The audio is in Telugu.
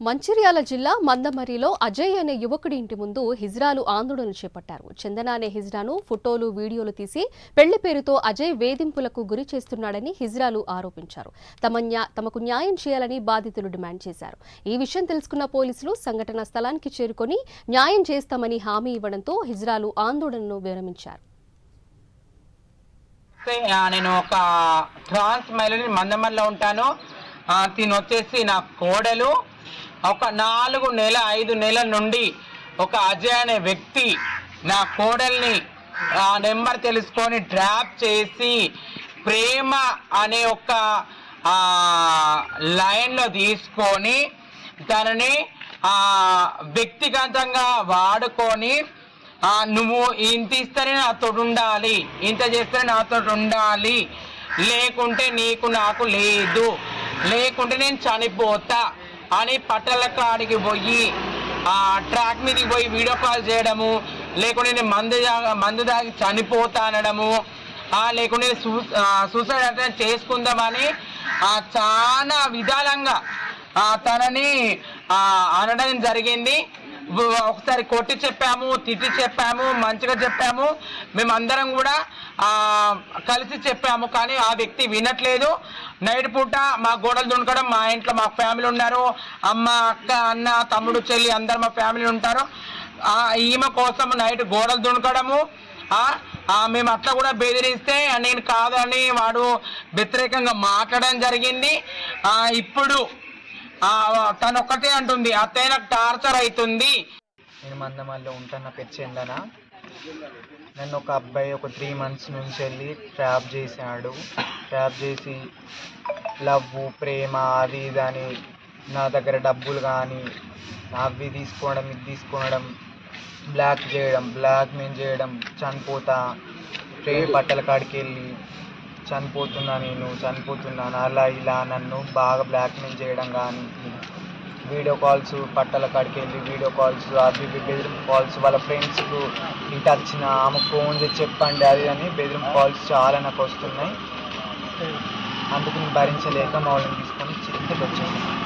మంచిర్యాల జిల్లా మందమరిలో అజయ్ అనే యువకుడి ఇంటి ముందు హిజ్రాలు ఆందోళన చేపట్టారు. చందన అనే హిజ్రాను ఫోటోలు వీడియోలు తీసి పెళ్ళి పేరుతో అజయ్ వేధింపులకు గురి చేస్తున్నాడని హిజ్రాలు ఆరోపించారు. తమ తమకు న్యాయం చేయాలని బాధితులు డిమాండ్ చేశారు. ఈ విషయం తెలుసుకున్న పోలీసులు సంఘటనా స్థలానికి చేరుకొని న్యాయం చేస్తామని హామీ ఇవ్వడంతో హిజ్రాలు ఆందోళనను విరమించారు. మందమరిలో నేను ఒక ట్రాన్స్ ఉంటాను. తిను వచ్చేసి నా కోడలు ఒక నాలుగు నెల ఐదు నెలల నుండి ఒక అజయ్ అనే వ్యక్తి నా కోడల్ని ఆ నెంబర్ తెలుసుకొని ట్రాప్ చేసి ప్రేమ అనే ఒక లైన్లో తీసుకొని తనని వ్యక్తిగతంగా వాడుకొని నువ్వు ఇంత ఇస్తేనే నాతో ఉండాలి ఇంత చేస్తేనే నాతో ఉండాలి లేకుంటే నీకు నాకు లేదు లేకుంటే నేను చనిపోతా అని పట్టల కాడికి పోయి ఆ ట్రాక్ మీదకి పోయి వీడియో కాల్ చేయడము లేకుంటే నేను మందు మందు దాగి చనిపోతా అనడము లేకుంటే సూ సూసైడ్ అటెంప్ట్ చేసుకుందామని ఆ, చాలా విధాలంగా తనని అనడం జరిగింది. ఒకసారి కొట్టి చెప్పాము తిట్టి చెప్పాము మంచిగా చెప్పాము. మేమందరం కూడా కలిసి చెప్పాము. కానీ ఆ వ్యక్తి వినట్లేదు. నైట్ పూట మా గోడలు దునకడం మా ఇంట్లో మా ఫ్యామిలీ ఉన్నారు. అమ్మ అక్క అన్న తమ్ముడు చెల్లి అందరు మా ఫ్యామిలీ ఉంటారు. ఈమె కోసం నైట్ గోడలు దునకడము మేము అట్లా కూడా బెదిరిస్తే నేను కాదని వాడు వ్యతిరేకంగా మాట్లాడడం జరిగింది. ఇప్పుడు తను ఒక్కటే అంటుంది అత్తయ్య నాకు టార్చర్ అవుతుంది నేను మందమల్లో ఉంటాను పేరు నన్ను ఒక అబ్బాయి ఒక త్రీ మంత్స్ నుంచి వెళ్ళి ట్రాప్ చేశాడు. ట్రాప్ చేసి లవ్ ప్రేమ అది ఇది అని నా దగ్గర డబ్బులు కానీ అవి తీసుకోవడం ఇది తీసుకోవడం బ్లాక్ చేయడం బ్లాక్ మెయిన్ చేయడం చనిపోతా ట్రైన్ బట్టల కాడికి వెళ్ళి చనిపోతున్నా నేను చనిపోతున్నాను. అలా ఇలా నన్ను బాగా బ్లాక్మెయిల్ చేయడం కానీ వీడియో కాల్స్ పట్టల కాడికి వెళ్ళి వీడియో కాల్స్ అవి ఇవి బెదిరింపు కాల్స్ వాళ్ళ ఫ్రెండ్స్కు ఇటు వచ్చిన ఆమె ఫోన్ చేసి చెప్పండి అది అని బెదిరింపు కాల్స్ చాలా నాకు వస్తున్నాయి. అందుకు నేను భరించలేక మా వాళ్ళని తీసుకొని చిత్తకి వచ్చాను.